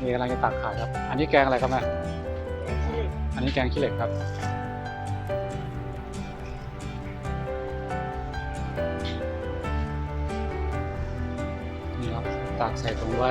นี่กำลังจะตักขายครับ อันนี้แกงอะไรครับแม่อันนี้แกงขี้เหล็กครับ นี่ครับตักใส่ถุงไว้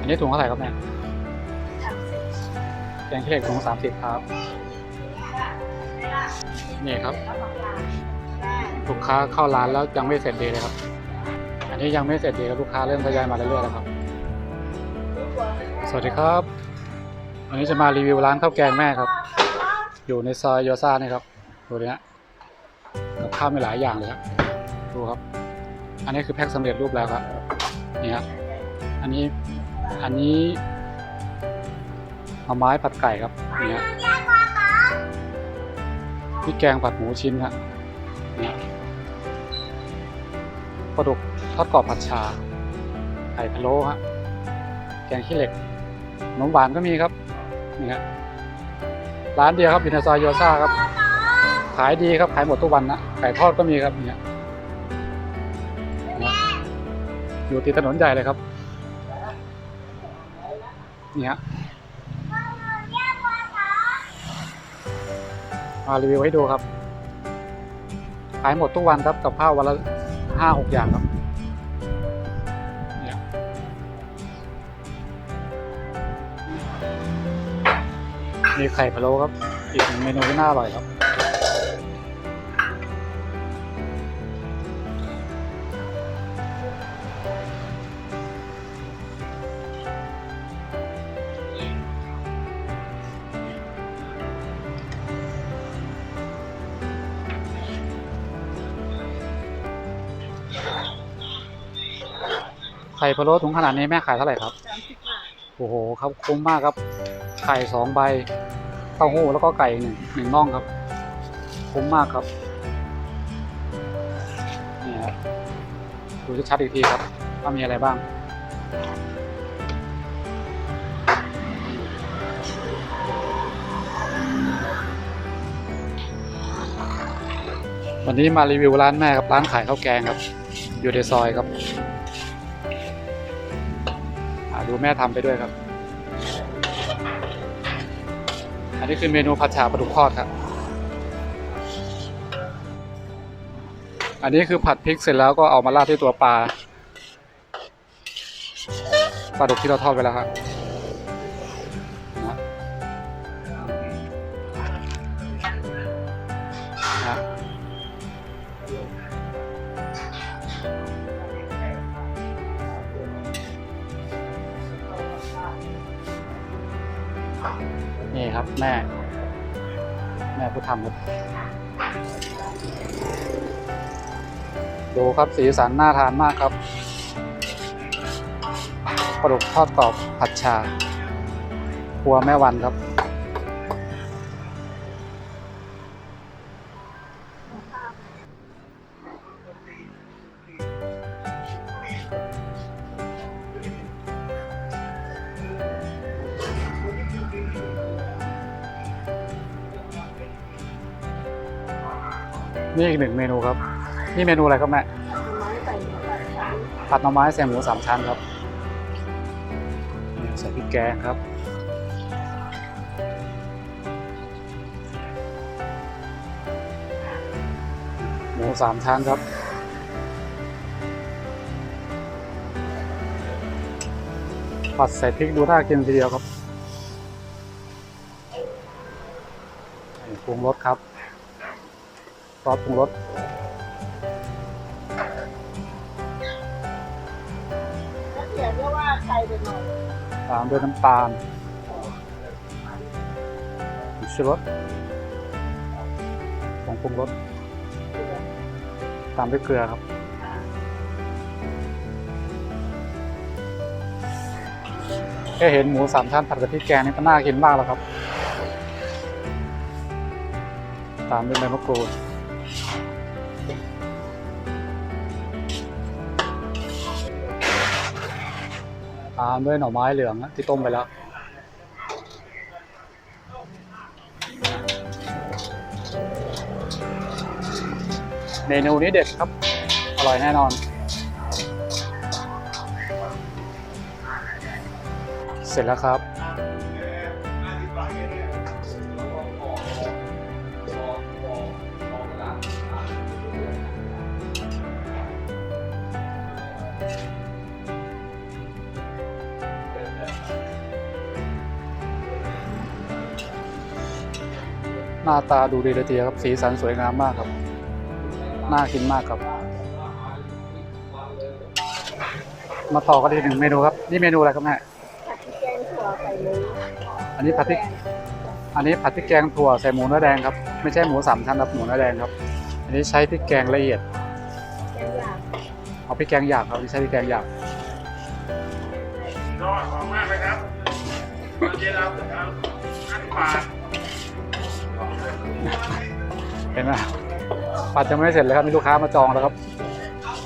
อันนี้ถุงเท่าไหร่ครับแม่แกงขี้เหล็กถุงสามสิบครับ นี่ครับ ลูกค้าเข้าร้านแล้วยังไม่เสร็จดีเลยครับ นนี้ยังไม่เสร็จดีครับลูกค้าเริ่มทยอยมาเรื่อยๆแล้วครับ สวัสดีครับ วันนี้จะมารีวิวร้านข้าวแกงแม่ครับ อยู่ในซอยโยซ่านี่ครับดูดิฮะกับข้าวมีหลายอย่างเลยครับดูครับ อันนี้คือแพ็คสำเร็จรูปแล้วครับนี่ครับอันนี้อันนี้หน่อไม้ผัดไก่ครับนี่ฮะพริกแกงผัดหมูชิ้นครับนี่ครับ ปลาดุกทอดกรอบผัดชา ไข่พะโล้ฮะ แกงขี้เหล็กขนมหวานก็มีครับ นี่ครับร้านเดียวครับอยู่ในซอยโยซ่าครับ ขายดีครับ ขายหมดทุกวันนะ ไก่ทอดก็มีครับเนี่ยอยู่ติดถนนใหญ่เลยครับ นี่ฮะมารีวิวให้ดูครับ ขายหมดทุกวันครับกับข้าววันละ ห้าหกอย่างครับเนี่ยมีไข่พะโล้ครับ อีกหนึ่งเมนูที่น่าอร่อยครับ ไข่พะโล้ถุงขนาดนี้แม่ขายเท่าไหร่ครับสามสิบบาทโอ้โหครับคุ้มมากครับ ไข่สองใบเต้าหู้แล้วก็ไก่หนึ่งหนึ่งน่องครับ คุ้มมากครับนี่ครับดูชัดๆอีกทีครับว่ามีอะไรบ้างวันนี้มารีวิวร้านแม่ครับร้านขายข้าวแกงครับ อยู่ในซอยครับอ่า ดูแม่ทำไปด้วยครับ อันนี้คือเมนูผัดฉาปลาดุกทอดครับ อันนี้คือผัดพริกเสร็จแล้วก็เอามาราดที่ตัวปลาปลาดุกที่เราทอดไปแล้วครับนะ ครับ แม่ แม่ผู้ทำครับดูครับสีสันน่าทานมากครับปลาดุกทอดกรอบผัดชาครัวแม่วันครับ นี่อีกหนึ่งเมนูครับ นี่เมนูอะไรครับแม่ไม้ใส่หมูกระทะผัดหน่อไม้ใส่หมูสามชั้นครับใส่พริกแกงครับหมูสามชั้นครับผัดใส่พริกดูน่ากินทีเดียวครับปรุงรสครับ ซอสปรุงรสถ้าเขียนก็ว่าไข่ไปหน่อยตามด้วยน้ำตาลชูรสผงปรุงรสตามด้วยเกลือครับแค่เห็นหมูสามชั้นผัดกับพริกแกงนี่ก็น่ากินมากแล้วครับ ตามด้วยใบมะกรูด ตามด้วยหน่อไม้เหลืองที่ต้มไปแล้วเมนูนี้เด็ดครับ อร่อยแน่นอน เสร็จแล้วครับ หน้าตาดูดีเลยทีเดียวครับสีสันสวยงามมากครับ น่ากินมากครับ มาต่อกันอีกหนึ่งเมนูครับ นี่เมนูอะไรครับแม่ผัดพริกแกงถั่วใส่หมูอันนี้ผัดพริก อันนี้ผัดพริกแกงถั่วใส่หมูเนื้อแดงครับ ไม่ใช่หมูสามชั้นครับหมูเนื้อแดงครับ อันนี้ใช้พริกแกงละเอียด เอาพริกแกงหยาบครับนี่ใช้พริกแกงหยาบยอดหอมมากเลยครับตอนเย็นเราเอาอันปา เห็นไหมผัดยังไม่เสร็จเลยครับมีลูกค้ามาจองแล้วครับ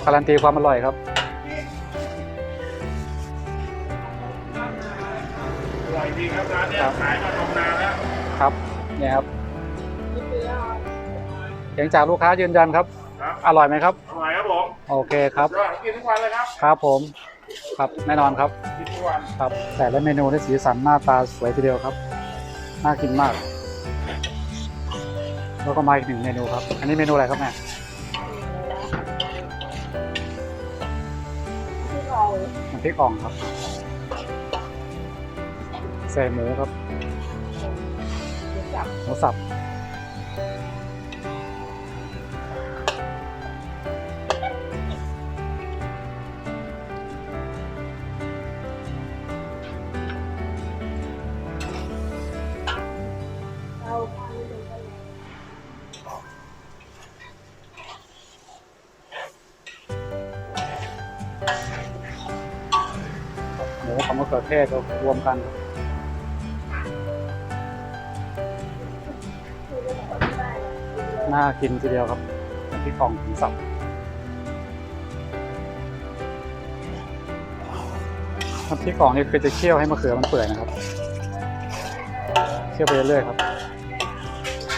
การันตีความอร่อยครับอร่อยดีครับร้านเนี้ยขายมาตรงนานแล้วครับเนี่ยครับนี่คือเอาเสียงจากลูกค้ายืนยันครับครับ อร่อยไหมครับอร่อยครับผมโอเคครับยอดกินทุกวันเลยครับครับผมครับแน่นอนครับกินทุกวันครับแต่ละเมนูที่สีสันหน้าตาสวยทีเดียวครับน่ากินมาก แล้วก็มาอีกหนึ่งเมนูครับ อันนี้เมนูอะไรครับแม่มัน้ำพริกอ่องครับ ใส่หมูครับหมูสับ เทศก็รวมกันครับคือจะบอกว่าได้เลยน่ากินทีเดียวครับน้ำพริกอ่องหมูสับน้ำพริกอ่องนี่คือจะเคี่ยวให้มะเขือมันเปื่อยนะครับ เคี่ยวไปเรื่อยๆครับ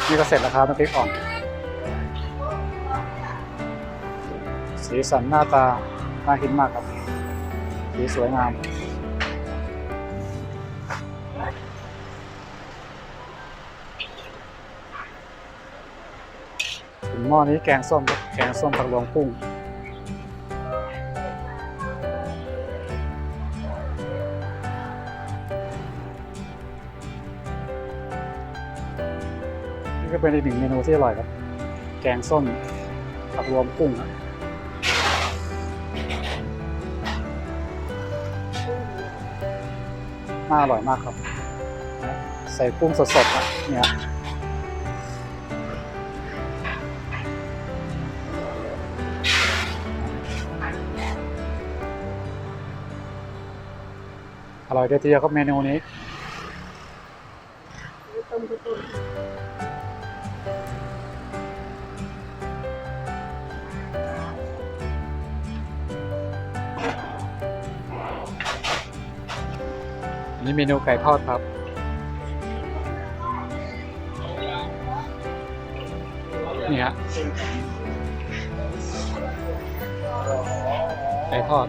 นี่ก็เสร็จแล้วครับน้ำพริกอ่อง สีสันหน้าตาน่ากินมากครับ สีสวยงาม หม้อนี้แกงส้มแกงส้มผักรวมกุ้งนี่ก็เป็นอีกหนึ่งเมนูที่อร่อยครับ แกงส้มผักรวมกุ้งครับน่าอร่อยมากครับ ใส่กุ้งสดๆครับเนี่ย ร่อยเลยทีเดียวครับเมนูนี้ต้มกุตุนอันนี้เมนูไก่ทอดครับนี่ฮะไก่ทอด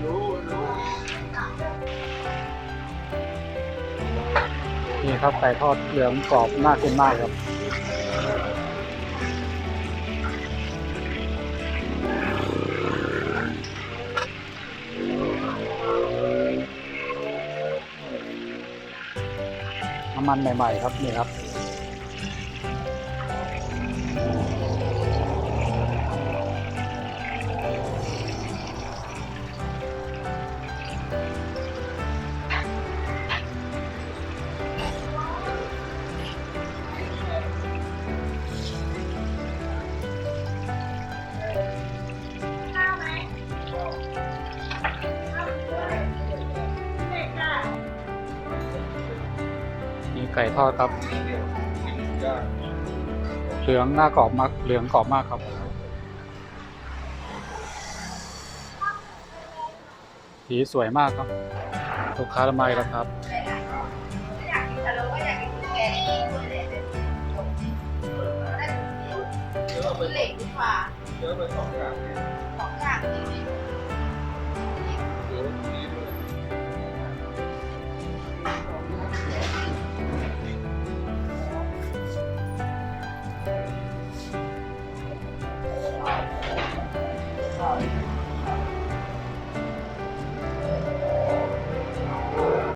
นี่ครับไก่ทอดเหลืองกรอบน่ากินมากครับน้ำมันใหม่ ๆ ครับนี่ครับ ไก่ทอดครับ เหลืองหน้ากรอบมาก เหลืองกรอบมากครับ สีสวยมากครับ ลูกค้าละไมแล้วครับเหล็กดีกว่าสองอย่าง